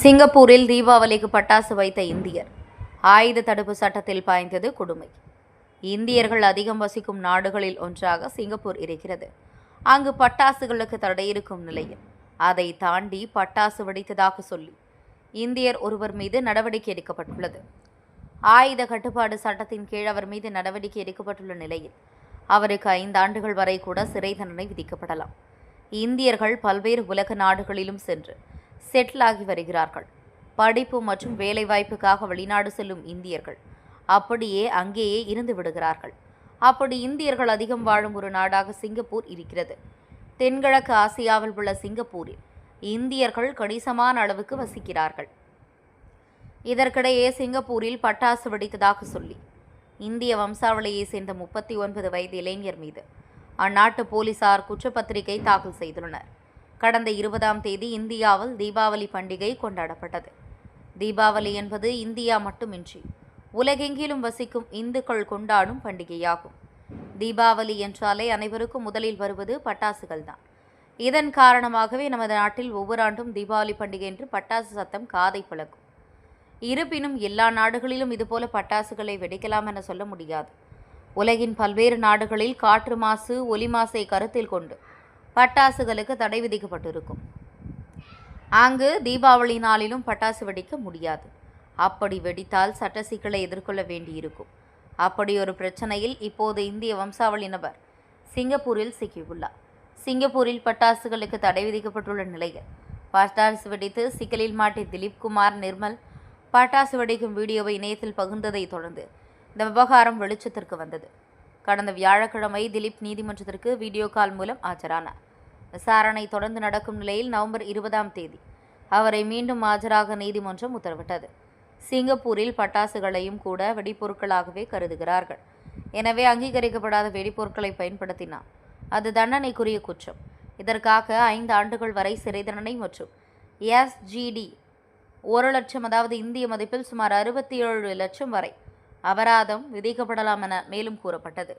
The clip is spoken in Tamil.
சிங்கப்பூரில் தீபாவளிக்கு பட்டாசு வைத்த இந்தியர். ஆயுத தடுப்பு சட்டத்தில் பாய்ந்தது கொடுமை. இந்தியர்கள் அதிகம் வசிக்கும் நாடுகளில் ஒன்றாக சிங்கப்பூர் இருக்கிறது. அங்கு பட்டாசுகளுக்கு தடை இருக்கும் நிலையில் அதை தாண்டி பட்டாசு வெடித்ததாக சொல்லி இந்தியர் ஒருவர் மீது நடவடிக்கை எடுக்கப்பட்டுள்ளது. ஆயுத கட்டுப்பாடு சட்டத்தின் கீழ் அவர் மீது நடவடிக்கை எடுக்கப்பட்டுள்ள நிலையில் அவருக்கு ஐந்து ஆண்டுகள் வரை கூட சிறை தண்டனை விதிக்கப்படலாம். இந்தியர்கள் பல்வேறு உலக நாடுகளிலும் சென்று செட்டில் ஆகி வருகிறார்கள். படிப்பு மற்றும் வேலைவாய்ப்புக்காக வெளிநாடு செல்லும் இந்தியர்கள். அப்படியே அங்கேயே இருந்து விடுகிறார்கள். அப்படி இந்தியர்கள் அதிகம் வாழும் ஒரு நாடாக சிங்கப்பூர் இருக்கிறது. தென்கிழக்கு ஆசியாவில் உள்ள சிங்கப்பூரில் இந்தியர்கள் கணிசமான அளவுக்கு வசிக்கிறார்கள். இதற்கிடையே சிங்கப்பூரில் பட்டாசு வெடித்ததாக சொல்லி இந்திய வம்சாவளியைச் சேர்ந்த முப்பத்தி ஒன்பது வயது இளைஞர் மீது அந்நாட்டு போலீசார் குற்றப்பத்திரிகை தாக்கல் செய்துள்ளனர். கடந்த இருபதாம் தேதி இந்தியாவில் தீபாவளி பண்டிகை கொண்டாடப்பட்டது. தீபாவளி என்பது இந்தியா மட்டுமின்றி உலகெங்கிலும் வசிக்கும் இந்துக்கள் கொண்டாடும் பண்டிகையாகும். தீபாவளி என்றாலே அனைவருக்கும் முதலில் வருவது பட்டாசுகள் தான் இதன் காரணமாகவே நமது நாட்டில் ஒவ்வொரு ஆண்டும் தீபாவளி பண்டிகை என்று பட்டாசு சத்தம் காதை பழக்கும் இருப்பினும் எல்லா நாடுகளிலும் இதுபோல பட்டாசுகளை வெடிக்கலாம் என சொல்ல முடியாது. உலகின் பல்வேறு நாடுகளில் காற்று மாசு ஒலி மாசை கருத்தில் கொண்டு பட்டாசுகளுக்கு தடை விதிக்கப்பட்டிருக்கும். அங்கு தீபாவளி நாளிலும் பட்டாசு வெடிக்க முடியாது. அப்படி வெடித்தால் சட்ட சிக்கலை எதிர்கொள்ள வேண்டியிருக்கும். அப்படி ஒரு பிரச்சனையில் இப்போது இந்திய வம்சாவளி நபர் சிங்கப்பூரில் சிக்கியுள்ளார். சிங்கப்பூரில் பட்டாசுகளுக்கு தடை விதிக்கப்பட்டுள்ள நிலையில் பட்டாசு வெடித்து சிக்கலில் மாட்டிய திலீப் குமார் நிர்மல் பட்டாசு வெடிக்கும் வீடியோவை இணையத்தில் பகிர்ந்ததைத் தொடர்ந்து இந்த விவகாரம் வெளிச்சத்திற்கு வந்தது. கடந்த வியாழக்கிழமை திலீப் நீதிமன்றத்திற்கு வீடியோ கால் மூலம் ஆஜரானார். விசாரணை தொடர்ந்து நடக்கும் நிலையில் நவம்பர் இருபதாம் தேதி அவரை மீண்டும் ஆஜராக நீதிமன்றம் உத்தரவிட்டது. சிங்கப்பூரில் பட்டாசுகளையும் கூட வெடிப்பொருட்களாகவே கருதுகிறார்கள். எனவே அங்கீகரிக்கப்படாத வெடிப்பொருட்களை பயன்படுத்தினார். அது தண்டனைக்குரிய குற்றம். இதற்காக ஐந்து ஆண்டுகள் வரை சிறை தண்டனை மற்றும் எஸ்ஜிடி ஒரு லட்சம் அதாவது இந்திய மதிப்பில் சுமார் அறுபத்தி ஏழு லட்சம் வரை அபராதம் விதிக்கப்படலாம் என மேலும் கூறப்பட்டது.